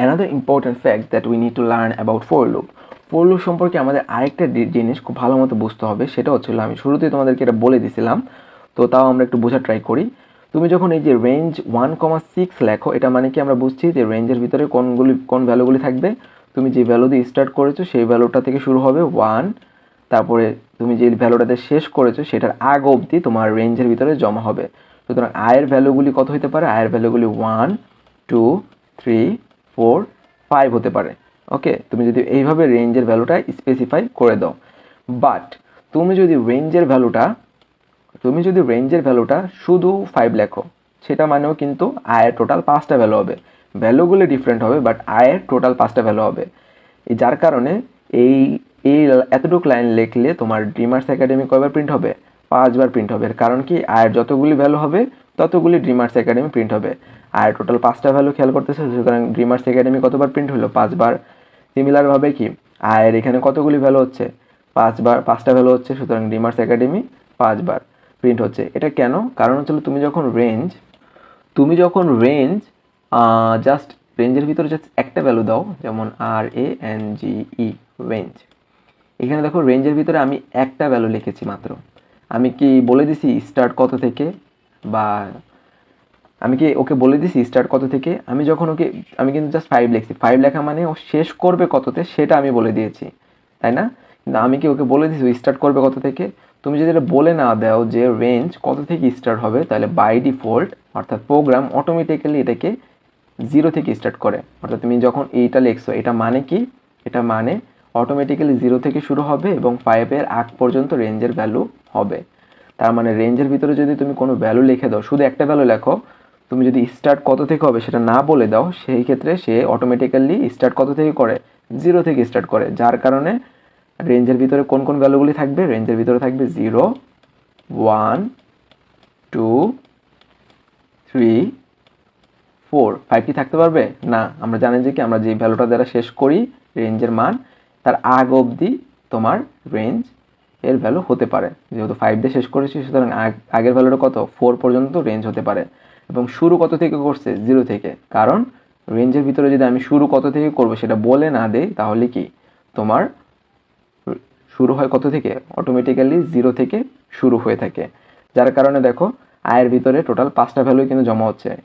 Another important fact that we need to learn about for loop for loop সম্পর্কে আমাদের আরেকটা জিনিস খুব ভালো মতো বুঝতে হবে, সেটা হচ্ছিল আমি শুরুতেই তোমাদেরকে এটা বলে দিছিলাম, তো তাও আমরা একটু বোঝার ট্রাই করি। তুমি যখন এই যে রেঞ্জ ওয়ান কমা সিক্স লেখো, এটা মানে কি আমরা বুঝছি যে রেঞ্জের ভিতরে কোনগুলি, কোন ভ্যালুগুলি থাকবে? তুমি যে ভ্যালু দিয়ে স্টার্ট করেছ, সেই ভ্যালুটা থেকে শুরু হবে ওয়ান তারপরে তুমি যে ভ্যালুটাতে শেষ করেছ, সেটার আগ অবধি তোমার রেঞ্জের ভিতরে জমা হবে। সুতরাং আয়ের ভ্যালুগুলি কত হতে পারে? আয়ের ভ্যালুগুলি one two three four five হতে পারে। ওকে তুমি যদি এইভাবে রেঞ্জের ভ্যালুটা স্পেসিফাই করে দাও। বাট তুমি যদি রেঞ্জের ভ্যালুটা তুমি যদি রেঞ্জের ভ্যালুটা শুধু ফাইভ লেখো, সেটা মানেও কিন্তু আয়ের টোটাল পাঁচটা ভ্যালু হবে। ভ্যালুগুলো ডিফারেন্ট হবে বাট আয়ের টোটাল পাঁচটা ভ্যালু হবে। যার কারণে এই এই এতটুকু লাইন লিখলে তোমার ড্রিমার্স একাডেমি কয়বার প্রিন্ট হবে? পাঁচবার প্রিন্ট হবে। কারণ কি? আয়ের যতগুলি ভ্যালু হবে ততগুলি ড্রিমার্স একাডেমি প্রিন্ট হবে। আয়ের টোটাল পাঁচটা ভ্যালু খেয়াল করতেছে? সুতরাং ড্রিমার্স একাডেমি কতবার প্রিন্ট হলো? পাঁচবার। সিমিলারভাবে কি? আয়ের এখানে কতগুলি ভ্যালু হচ্ছে? পাঁচবার, পাঁচটা ভ্যালু হচ্ছে, সুতরাং ডিমার্স একাডেমি পাঁচবার প্রিন্ট হচ্ছে। এটা কেন? কারণ হচ্ছে তুমি যখন রেঞ্জ তুমি যখন রেঞ্জ জাস্ট রেঞ্জের ভিতরে জাস্ট একটা ভ্যালু দাও, যেমন আর A N G E range এখানে দেখো রেঞ্জের ভিতরে আমি একটা ভ্যালু লিখেছি মাত্র। আমি কি বলে দিছি? স্টার্ট কত থেকে? বা আমি কি ওকে বলে দিছি স্টার্ট কত থেকে? আমি যখন ওকে, আমি কিন্তু জাস্ট ফাইভ লিখছি। ফাইভ লেখা মানে ও শেষ করবে কততে সেটা আমি বলে দিয়েছি, তাই না? কিন্তু আমি কি ওকে বলে দিছি স্টার্ট করবে কত থেকে? তুমি যদি এটা বলে না দাও যে রেঞ্জ কত থেকে স্টার্ট হবে, তাহলে বাই ডিফল্ট অর্থাৎ প্রোগ্রাম অটোমেটিক্যালি এটাকে জিরো থেকে স্টার্ট করে। অর্থাৎ তুমি যখন এইটা লেখছো, এটা মানে কি? এটা মানে অটোমেটিক্যালি জিরো থেকে শুরু হবে এবং ফাইভের আগ পর্যন্ত রেঞ্জের ভ্যালু হবে। তার মানে রেঞ্জের ভিতরে যদি তুমি কোনো ভ্যালু লিখে দাও, শুধু একটা ভ্যালু লেখো, তুমি যদি স্টার্ট কত থেকে হবে সেটা না বলে দাও, সেই ক্ষেত্রে সে অটোমেটিক্যালি স্টার্ট কত থেকে করে? জিরো থেকে স্টার্ট করে, যার কারণে রেঞ্জের ভিতরে কোন কোন ভ্যালুগুলি থাকবে? রেঞ্জের ভিতরে থাকবে zero one two three four five কি থাকতে পারবে? না। আমরা জানি যে কি, আমরা যে ভ্যালুটা দ্বারা শেষ করি রেঞ্জের মান, তার আগ অবধি তোমার রেঞ্জ এর ভ্যালু হতে পারে। যেহেতু ফাইভ দিয়ে শেষ করেছি, সুতরাং আগের ভ্যালুটা কত? ফোর পর্যন্ত রেঞ্জ হতে পারে। এবং শুরু কত থেকে করছে? জিরো থেকে। কারণ রেঞ্জের ভিতরে যদি আমি শুরু কত থেকে করব সেটা বলে না দেই, তাহলে কি? তোমার শুরু হয় কত থেকে? অটোমেটিক্যালি জিরো থেকে শুরু হয়ে থাকে। যার কারণে দেখো, আয়ের ভিতরে টোটাল পাঁচটা ভ্যালু কিন্তু জমা হচ্ছে।